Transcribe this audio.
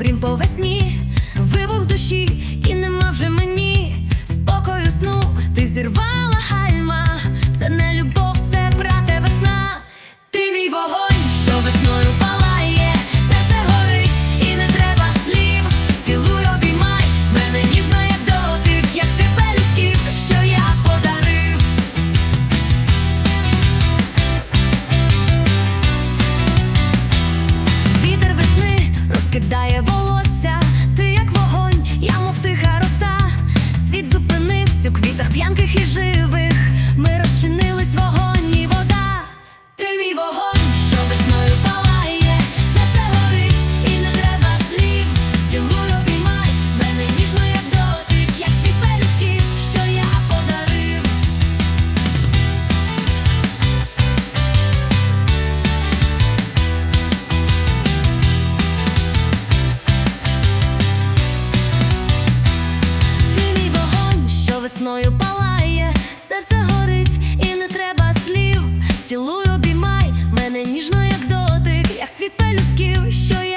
грім по весні, вибух душі, і нема вже мені спокою сну, ти зірвав. мною палає, серце горить і не треба слів. Цілуй, обіймай мене ніжно, як дотик, як цвіт пелюсків, що я